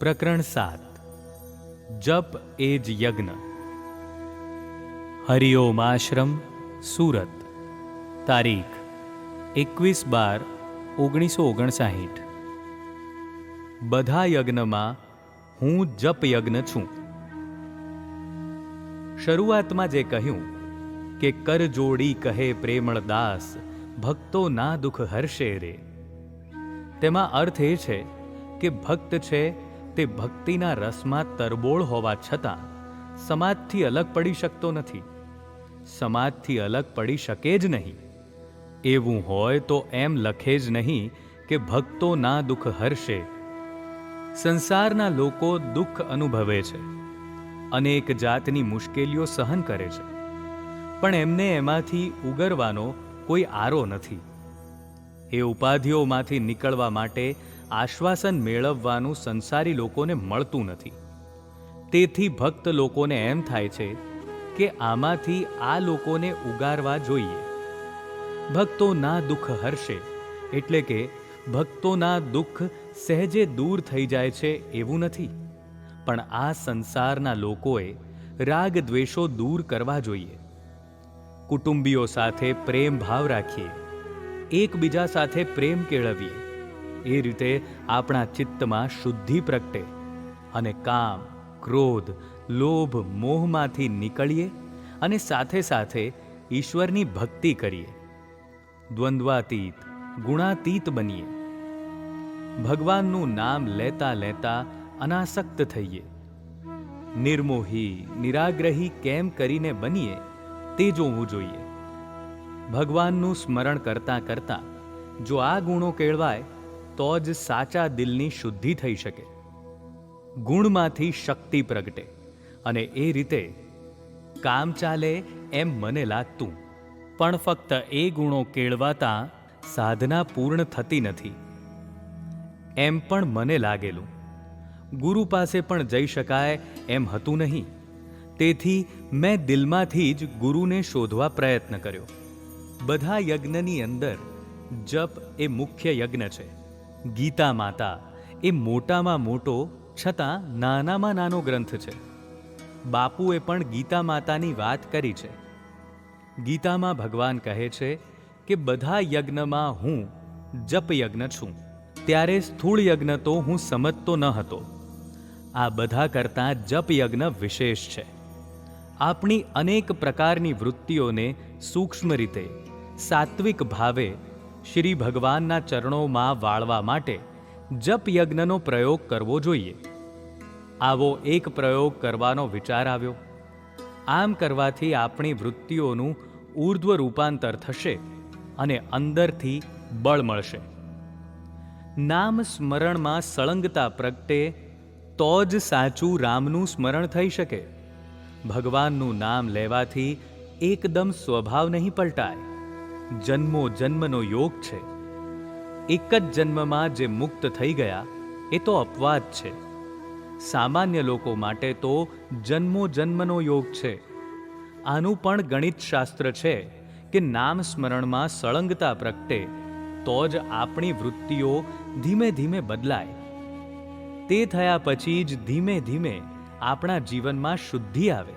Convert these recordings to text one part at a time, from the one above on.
પ્રકરણ સાત. જપ એ જ યજ્ઞ. હરિઓમ આશ્રમ સુરત. તારીખ, એકવીસ બાર, ઓગણીસો ઓગણસાહીઠ. બધા યજ્ઞમાં હું જપ યજ્ઞ છું. શરૂઆતમાં જે કહ્યું કે કરજોડી કહે પ્રેમળ દાસ ભક્તો ના દુઃખ હર્ષે રે. તેમાં અર્થ એ છે કે ભક્ત છે તે ભક્તિના રસમાં તરબોળ હોવા છતાં સમાજથી અલગ પડી શકતો નથી. સમાજથી અલગ પડી શકે જ નહીં. એવું હોય તો એમ લખે જ નહીં કે ભક્તો ના દુઃખ હર્ષે સંસારના લોકો દુઃખ અનુભવે છે. અનેક જાતની મુશ્કેલીઓ સહન કરે છે. પણ એમને એમાંથી ઉગરવાનો કોઈ આરો નથી. એ ઉપાધિઓમાંથી નીકળવા માટે આશ્વાસન મેળવવાનું સંસારી લોકોને મળતું નથી. તેથી ભક્ત લોકોને એમ થાય છે કે આમાંથી આ લોકોને ઉગારવા જોઈએ. ભક્તોના દુઃખ હર્ષે એટલે કે ભક્તોના દુઃખ સહેજે દૂર થઈ જાય છે એવું નથી. પણ આ સંસારના લોકોએ રાગ દ્વેષો દૂર કરવા જોઈએ. કુટુંબીઓ સાથે પ્રેમ ભાવ રાખીએ. એકબીજા સાથે પ્રેમ કેળવીએ. એ રીતે આપણા ચિત્તમાં શુદ્ધિ પ્રગટે અને કામ, ક્રોધ, લોભ, મોહમાંથી નીકળીએ અને સાથે સાથે ઈશ્વરની ભક્તિ કરીએ. દ્વંદ્વાતીત, ગુણાતીત બનીએ. ભગવાનનું નામ લેતા લેતા અનાસક્ત થઈએ. નિર્મોહી, નિરાગ્રહી કેમ કરીને બનીએ તે જોવું જોઈએ. ભગવાનનું સ્મરણ કરતાં કરતાં જો આ ગુણો કેળવાય તો જ સાચા દિલની શુદ્ધિ થઈ શકે. ગુણમાંથી શક્તિ પ્રગટે. અને એ રીતે કામ ચાલે એમ મને લાગતું. પણ ફક્ત એ ગુણો કેળવાતા સાધના પૂર્ણ થતી નથી. એમ પણ મને લાગેલું. ગુરુ પાસે પણ જઈ શકાય એમ હતું નહીં. તેથી મેં દિલમાંથી જ ગુરુને શોધવા પ્રયત્ન કર્યો. બધા યજ્ઞની અંદર જપ એ મુખ્ય યજ્ઞ છે. ગીતા માતા એ મોટામાં મોટો છતાં નાનામાં નાનો ગ્રંથ છે. બાપુએ પણ ગીતા માતાની વાત કરી છે. ગીતામાં ભગવાન કહે છે કે બધા યજ્ઞમાં હું જપ યજ્ઞ છું. ત્યારે સ્થૂળ યજ્ઞ તો હું સમજતો ન હતો. આ બધા કરતાં જપ યજ્ઞ વિશેષ છે. આપણી અનેક પ્રકારની વૃત્તિઓને સૂક્ષ્મ રીતે, સાત્વિક ભાવે શ્રી ભગવાનના ચરણોમાં વાળવા માટે જપ યજ્ઞનો પ્રયોગ કરવો જોઈએ. આવો એક પ્રયોગ કરવાનો વિચાર આવ્યો. આમ કરવાથી આપણી વૃત્તિઓનું ઊર્ધ્વ રૂપાંતર થશે અને અંદરથી બળ મળશે. નામ સ્મરણમાં સળંગતા પ્રગટે તો જ સાચું રામનું સ્મરણ થઈ શકે. ભગવાનનું નામ લેવાથી એકદમ સ્વભાવ નહીં પલટાય. જન્મો જન્મનો યોગ છે. એક જ જન્મમાં જે મુક્ત થઈ ગયા, એ તો અપવાદ છે. સામાન્ય લોકો માટે તો જન્મો જન્મનો યોગ છે. આનું પણ ગણિત શાસ્ત્ર છે કે નામ સ્મરણમાં સળંગતા પ્રગટે, તો જ આપણી વૃત્તિઓ ધીમે ધીમે બદલાય. તે થયા પછી જ ધીમે ધીમે આપણા જીવનમાં શુદ્ધિ આવે.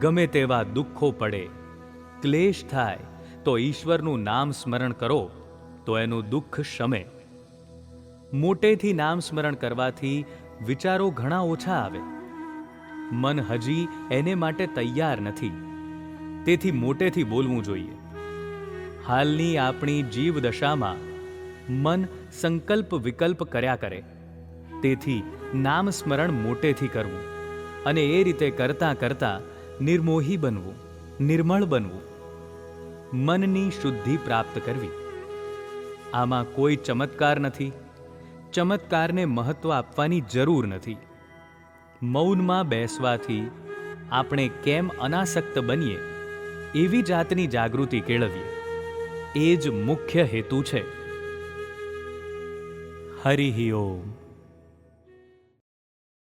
ગમે તેવા દુઃખો પડે, ક્લેશ થાય તો ઈશ્વરનું નામ સ્મરણ કરો, તો એનું દુઃખ શમે. મોટેથી નામ સ્મરણ કરવાથી વિચારો ઘણા ઓછા આવે. મન હજી એને માટે તૈયાર નથી. તેથી મોટેથી બોલવું જોઈએ. હાલની આપણી જીવ દશામાં મન સંકલ્પ વિકલ્પ કર્યા કરે. તેથી નામ સ્મરણ મોટેથી કરવું અને એ રીતે કરતાં કરતાં નિર્મોહી બનવું, નિર્મળ બનવું. મનની શુદ્ધિ પ્રાપ્ત કરવી. આમાં કોઈ ચમત્કાર નથી. ચમત્કારને મહત્વ આપવાની જરૂર નથી. મૌનમાં બેસવાથી આપણે કેમ અનાસક્ત બનીએ, એવી જાતની જાગૃતિ કેળવીએ. એ જ મુખ્ય હેતુ છે. હરિ ઓમ.